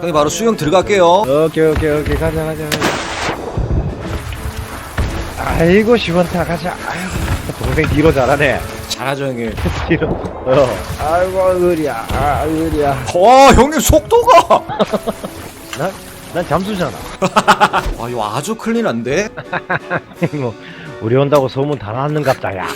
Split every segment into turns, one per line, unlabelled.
형님 바로 수영 들어갈게요.
오케이 오케이 오케이. 가자 가자 가자. 아이고 시원타 가자. 아이고 동생 뒤로 잘하네.
잘하죠 형님.
뒤로. 어. 아이고 의리야. 아 의리야.
와 형님 속도가.
난, 난 잠수잖아.
아 이거 아주 클린한데.
뭐 우리 온다고 소문 다 났는갑다 야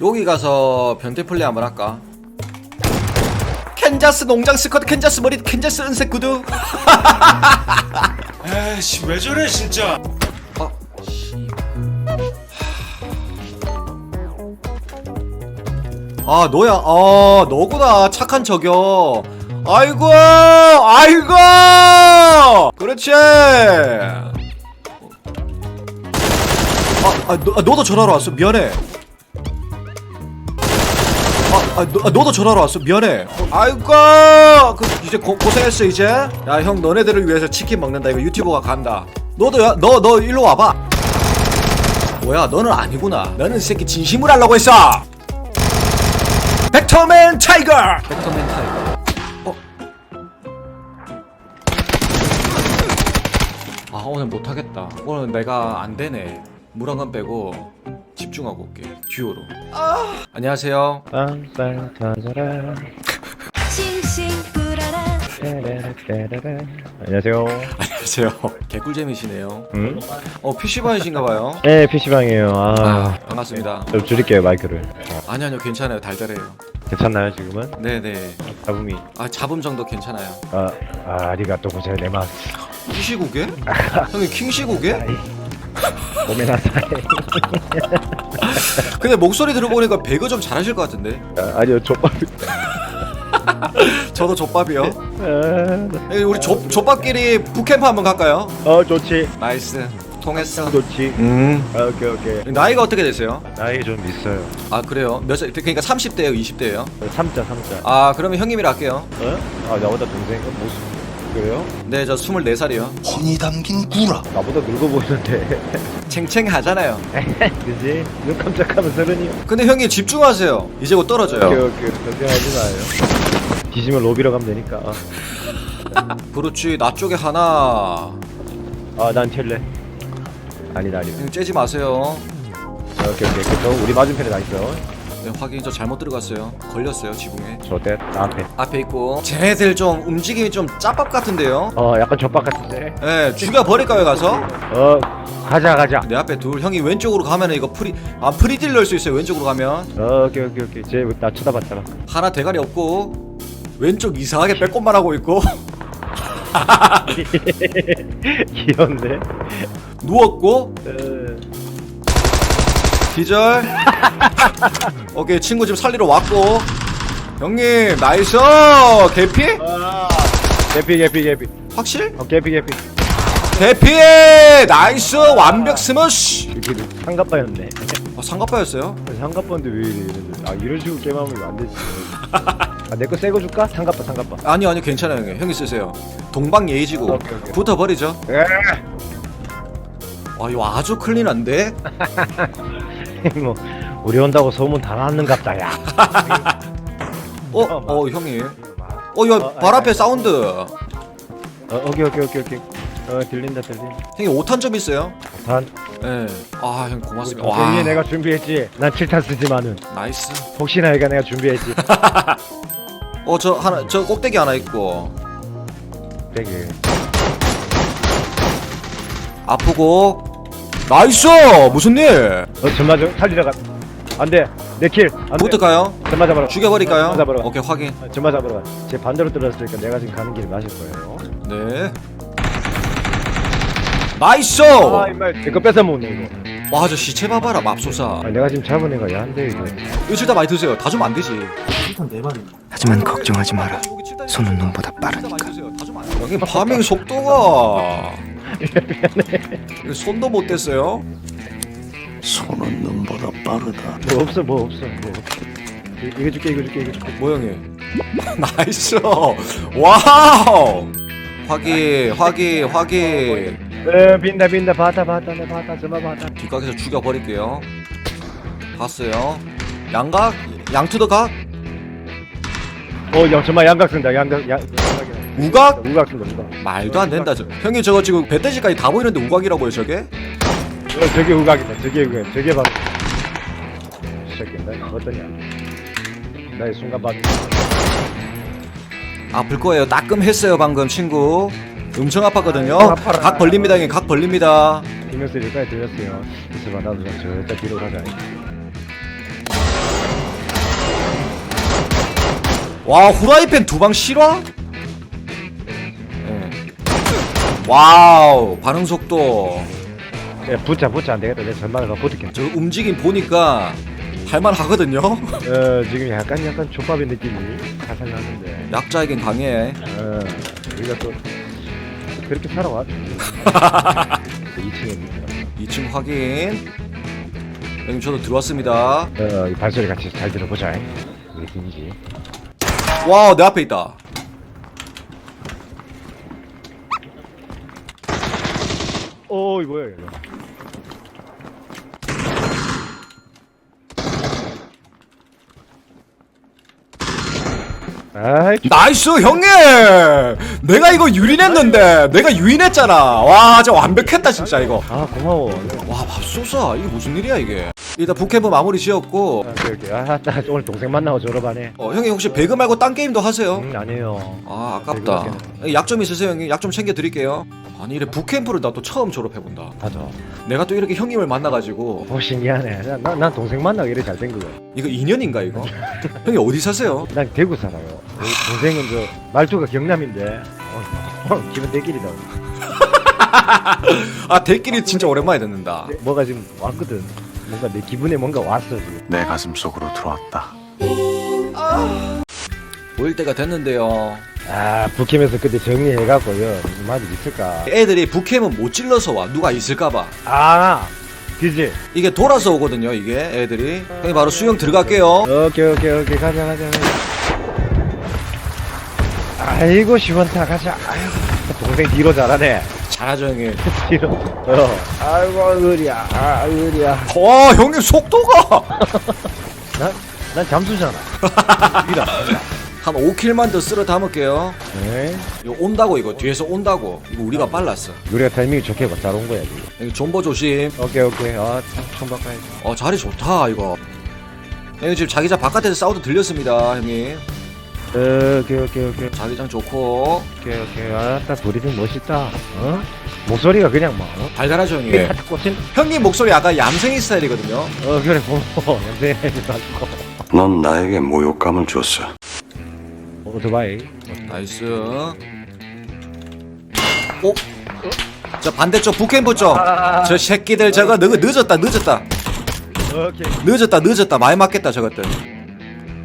여기 가서 변태 플레이 한번 할까? 캔자스 농장 스쿼드 캔자스 머리 캔자스 은색 구두.
에이씨 왜 저래 진짜.
아, 씨. 아 너야. 아 너구나. 착한 저겨 아이고 아이고! 그렇지. 아, 아, 너, 아 너도 전화로 왔어. 미안해 아, 아, 너, 아 너도 전화로 왔어? 미안해. 아이고! 그 이제 고, 고생했어 이제. 야 형 너네들을 위해서 치킨 먹는다. 이거 유튜버가 간다. 너도 야 너 너 일로 와봐. 뭐야 너는 아니구나. 너는 이 새끼 진심을 하려고 했어. 벡터맨 타이거! 벡터맨 타이거. 어? 아 오늘 못하겠다. 오늘 내가 안 되네. 물한건 빼고 집중하고 올게 듀오로. 아. 안녕하세요.
빵빵 터져라.
싱싱 뿌라라.
따라라따라라. 안녕하세요.
안녕하세요. 개꿀잼이시네요.
응?
어 PC방이신가봐요.
네 PC방이에요. 아,
아 반갑습니다.
좀 줄일게요 마이크를. 어,
아니 아니요 괜찮아요. 달달해요.
괜찮나요 지금은?
네네.
잡음이.
아 잡음 정도 괜찮아요.
아, 아 아리가또 고자이마스
킹시고개? 형님 킹시고개?
나사이
근데 목소리 들어보니까 배그 좀 잘하실 것 같은데?
아, 아니요 족밥
저도 족밥이요.
아,
에, 우리 조, 족밥끼리 북캠프 한번 갈까요?
어 좋지.
나이스. 통했어.
좋지.
음.
아, 오케이 오케이.
나이가 어떻게 되세요?
나이 좀 있어요.
아 그래요? 몇 살? 그러니까 30대예요 20대예요?
삼자 삼자.
아 그러면 형님이라 할게요.
어? 아 나보다 동생 어, 무슨 그래요?
네 저 24살이요.
혼이 담긴 구라.
나보다 늙어 보이는데.
챙챙하잖아요.
그지? 눈 깜짝하면 서른이
근데 형님 집중하세요. 이제 곧
오케이
떨어져요.
오케이 걱정하지 마요. 뒤지면 로비로 가면 되니까.
그렇지 나 쪽에 하나.
아 난 튈래 아니다 아니다.
형님 째지 마세요.
아, 오케이 오케이. 그래서 우리 맞은편에 나 있어
네, 확인 저 잘못 들어갔어요. 걸렸어요 지붕에.
저때 나한테
앞에 있고. 쟤네들 좀 움직임이 좀 짭밥 같은데요?
어 약간 젖박 같은데?
예 죽여 버릴까요 가서?
어 가자 가자.
내 앞에 둘 형이 왼쪽으로 가면 이거 프리 아 프리딜 넣을 수 있어요 왼쪽으로 가면.
어, 오케이 오케이 오케이. 쟤나 쳐다봤잖아
하나 대가리 없고 왼쪽 이상하게 빼꼼만 하고 있고.
귀여운데
누웠고.
어,
기절 오케이 친구 지금 살리러 왔고. 형님 나이스! 개피?
개피 개피 개피.
확실?
어 개피 개피.
개피! 나이스! 완벽 스머시!
이게 상갑바였네.
아, 상가빠였어요?
상갑바인데 왜 이래 이러는데. 아 이런 식으로 게임하면 안 되지. 아내거 새거 줄까? 상갑바 상갑바.
아니요 아니요 괜찮아요 형님. 형이 쓰세요. 동방 예의지고.
오케이, 오케이.
붙어버리죠. 아 이거 아주 클린한데?
뭐 우리 온다고 소문 다 났는갑다 야
어? 어 형님 어 이거 발 앞에 사운드
어, 오케이 오케이 오케이 오케이 어 들린다 들린다
형님 5탄 좀 있어요?
단
예. 아, 형 고맙습니다.
와.
와.
내가 준비했지 난 7탄 쓰지만은
나이스.
혹시나 얘가 내가 준비했지
어, 저 하나 저 꼭대기 하나 있고.
되게
아프고. 나이스! 무슨 일?
어 전마 좀 살리러 가 안돼 내킬 안돼
붙을까요?
전마 잡아라
죽여버릴까요?
전마 잡아라
오케이, 확인.
아, 전마 잡아라 제 반대로 떨어졌으니까 내가 지금 가는 길에 맞을 거예요
네. 나이스!
아 임마 내거 뺏어 먹네 이거
와, 저 시체 봐봐라, 맙소사.
아, 내가 지금 잡은 애가 야한데 이거
이거 다 많이 드세요. 다 주면 안 되지.
하지만 걱정하지 마라. 손은 눈보다 빠르니까.
여기 파밍 속도가. 이거 손도 못 댔어요?
손은 눈보다 빠르다.
뭐 없어 뭐 없어 뭐 없어. 이- 이거 줄게 이거 줄게 이거 줄게.
뭐 형님? 나이스! 와우! 확인, 확인, 확인.
에 빈다 빈다. 봤다 봤다 내 봤다 저만 봤다
뒷각에서 죽여버릴게요. 봤어요. 양각? 양투더 각?
어야 저만 양각 쓴다. 양각 양 양각이다.
우각?
우각 쓴다 우각.
말도 안 된다 저. 형님 저거 지금 배때지까지 다 보이는데 우각이라고요 저게
어, 저게 우각이다. 저게 우각. 저게 봐 새끼 나 어떠냐? 나의 순간 봤
아플 거예요. 따끔했어요 방금 친구. 엄청 아팠거든요.
아, 아파라.
각 벌립니다 형님. 각 벌립니다.
김영수 여기까지 들렸어요. 있어봐. 나도 좀 저자 뒤로 가자.
와 후라이팬 두 방 실화? 예. 와우. 반응 속도
야 붙자 붙자. 안 되겠다. 내 전반을 가 붙을게.
저 움직임 보니까 할만 하거든요.
어 지금 약간 약간 족밥의 느낌이 살살 나는데.
약자에겐 강해.
어 우리가 또 그렇게 살아와. 2층에 있는
2층 확인. 형님 저도 들어왔습니다.
어 이 발소리 같이 잘 들어보자. 우리 김지.
와내 앞에 있다
오 이거 뭐야 이거 아이
나이스 형님! 내가 이거 유인했는데 내가 유인했잖아. 와 진짜 완벽했다 진짜 이거.
아 고마워.
와 밥소사 이게 무슨 일이야 이게? 일단 북캠프 마무리 지었고.
아, 오케이 오케이. 아 나 오늘 동생 만나고 졸업하네.
어, 형님 혹시 배그 말고 딴 게임도 하세요?
응 아니에요.
아 아깝다. 약좀 있으세요 형님? 약 좀 챙겨 드릴게요 아니 이래 북캠프를 나 또 처음 졸업해본다.
맞아.
내가 또 이렇게 형님을 만나가지고.
오 신기하네. 난, 난, 난 동생 만나고 이래 잘 된 거야.
이거 인연인가 이거? 형님 어디 사세요?
난 대구 살아요. 우리 동생은 저 말투가 경남인데. 어, 어, 기분 대길이다.
아 대끼리 진짜 오랜만에 듣는다.
뭐가 지금 왔거든. 뭔가 내 기분에 뭔가 왔어 지금.
내 가슴 속으로 들어왔다.
보일 때가 됐는데요
아 북캠에서 그때 정리해갖고요. 무슨 말이 있을까?
애들이 북캠은 못 찔러서 와 누가 있을까봐.
아 그지.
이게 돌아서 오거든요 이게 애들이. 형님 바로 수영 들어갈게요.
오케이 오케이 오케이. 가자 가자 가자. 아이고 시원타 가자. 아이고 동생 뒤로 잘하네.
잘하죠 형님.
뒤로. 어. 아이고 의리야. 아 의리야.
와 형님 속도가!
난, 난 잠수잖아. 이라
한 5킬만 더 쓸어 담을게요.
네.
이거 온다고 이거. 뒤에서 온다고. 이거 우리가 빨랐어.
우리가 타이밍이 좋게 잘 온 거야 지금.
형님 존버 조심.
오케이 오케이. 아 총박 가야지.
어 자리 좋다 이거. 형님 지금 자기장 바깥에서 사우드 들렸습니다 형님.
오케이 오케이 오케이.
자기장 좋고.
오케이 오케이. 아따 브리핑 멋있다. 어? 목소리가 그냥 막 어?
달달하죠 형님.
네. 꽂힌
형님 목소리 약간 얌생이 스타일이거든요.
어 그래. 고마워 연세해지 말고.
넌 나에게 모욕감을 줬어.
오토바이.
나이스. 오? 저 반대쪽 북캠프 쪽 저 새끼들 저거 늦, 늦었다 늦었다.
오케이.
늦었다 늦었다. 많이 맞겠다 저것들.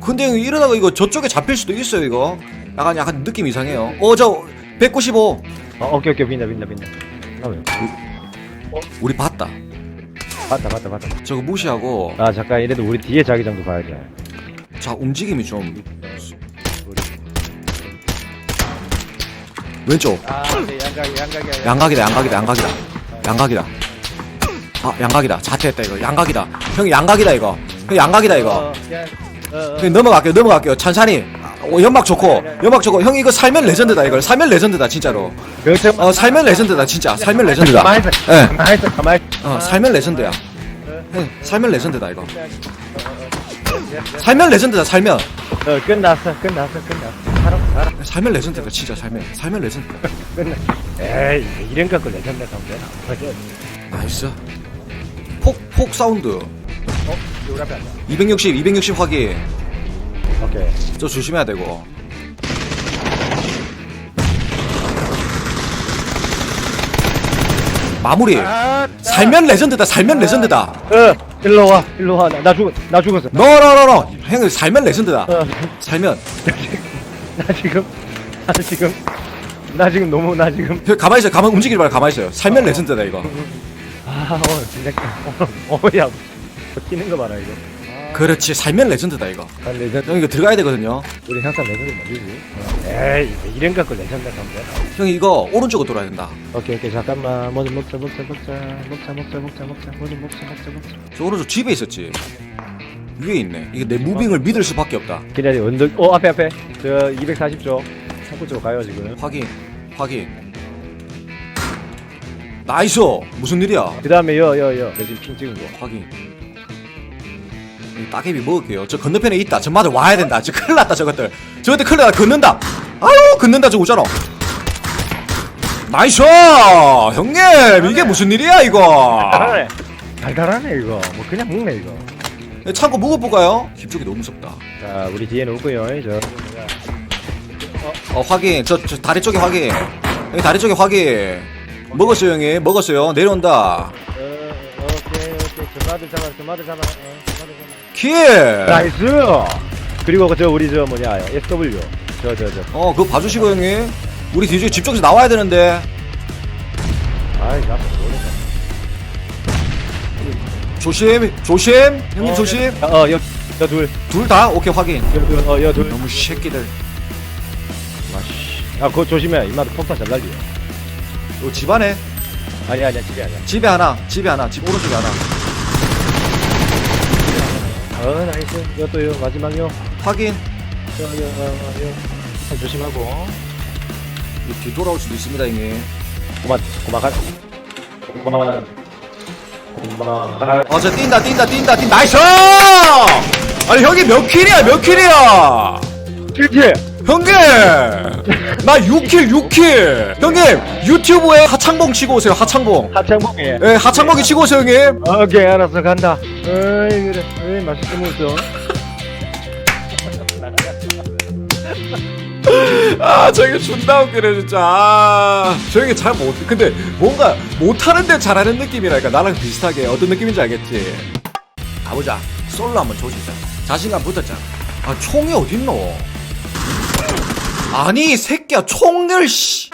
근데 이러다가 이거 저쪽에 잡힐 수도 있어요 이거. 약간 약간 느낌 이상해요. 어저195
어, 오케이 오케이. 빈다 빈다 빈다. 아, 왜?
우리 봤다.
봤다 봤다 봤다.
저거 무시하고.
아 잠깐. 이래도 우리 뒤에 자기장도 봐야지.
자 움직임이 좀 왼쪽.
아 네, 양각이 양각이
양각이다 양각이다 양각이다. 양각이다. 아 양각이다. 자퇴했다 이거. 양각이다. 형 양각이다 이거. 형 양각이다 이거. 형 넘어갈게요 넘어갈게요. 찬찬히. 어, 연막 좋고 연막 좋고. 형 이거 살면 레전드다 이거 살면 레전드다 진짜로.
그렇죠.
어 살면 레전드다 진짜. 살면 레전드다.
있어
예.
있어
어. 살면 레전드야. 형 살면 레전드다 이거. 살면 레전드다 살면.
어 끝났어 끝났어 끝났어 살아 살아
살면 레전드다 진짜 살면. 살면 레전드다
끝났어 에이 이런 갖고 레전드 되나
나이스. 폭 폭 사운드.
어? 우리 앞에 앉아.
260 260 확인.
오케이.
저 조심해야 되고. 마무리.
아
살면 레전드다 살면 레전드다.
어 일로 와 일로 와나 나 죽었 나 죽었어.
너너너너. 형 살면 레전드다.
어,
살면
나 지금 나 지금 나 지금 너무 나 지금
형 가만히 있어요 가만히 움직이지 말고 가만히 있어요 살면 레전드다 이거
아 오늘 진짜 어야 튀는 거 봐라 이거
그렇지 살면 레전드다 이거
난 레전드
형 이거 들어가야 되거든요
우리 항상 레전드 뭔지 에이 이런 갖고 레전드
돼형 이거 오른쪽으로 돌아야 된다
오케이 오케이 잠깐만 뭐 좀 먹자 먹자 먹자 먹자 먹자 먹자 먹자 뭐좀 먹자 먹자 먹자
저 오른쪽 집에 있었지 위에 있네. 이게 내 무빙을 믿을 수밖에 없다.
기다려 언덕 어 앞에 앞에. 저 240조 창고 쪽으로 가요 지금.
확인 확인. 나이스! 무슨 일이야?
그 다음에 여 여여. 저 지금 핑 찍은 거.
확인. 이 따개비 먹을게요. 저 건너편에 있다. 전마들 와야 된다. 저 큰일 났다 저것들. 저것들 큰일 났다. 걷는다. 아유 걷는다 저거 오잖아. 나이스! 형님 이게 무슨 일이야 이거?
달달하네. 달달하네 이거. 뭐 그냥 먹네 이거
창고 먹어볼까요? 김쪽이 너무 무섭다.
자 우리 뒤에 놓고요 저
어 확인. 저, 저 다리 쪽에 확인. 여기 다리 쪽에 확인. 먹었어요 형님. 먹었어요. 내려온다.
어, 오케이 오케이. 전마들 잡아 전마들 잡아 어, 전마들 잡아
킬!
나이스! 그리고 저 우리 저 뭐냐 SW 저 저 저.
어 그거 봐주시고 형님. 우리 뒤쪽에 집 쪽에서 나와야 되는데.
아이 나 모르겠다
조심 조심. 형님 조심.
어여여둘.
둘 다? 오케이 확인.
어여둘.
너무 새끼들.
아씨. 아 그거 조심해. 이마도 폭탄 잘 날려
요 집안에?
아니 아니야 집이 아니야.
집에 하나 집에 하나 집 오른쪽에 하나.
어 나이스. 이것도 요 마지막요.
확인.
여여여여 조심하고.
이거 뒤돌아올 수도 있습니다 형님.
고만 고만 고만
어저 뛴다 뛴다 뛴다 뛴다. 나이스! 아니 형이 몇 킬이야? 몇 킬이야?
킬킬.
형님! 나 6킬 6킬. 형님 유튜브에 하창봉 치고 오세요 하창봉.
하창봉에
예 하창봉이 치고 오세요 형님.
오케이 알았어. 간다. 어이 그래. 어이 맛있게 먹었어
아 저게 존나 웃기네 진짜. 아, 저게 잘 못 근데 뭔가 못하는데 잘하는 느낌이랄까. 나랑 비슷하게 어떤 느낌인지 알겠지? 가보자. 솔로 한번 조지자 자신감 붙었잖아. 아 총이 어딨노? 아니 이 새끼야 총을 씨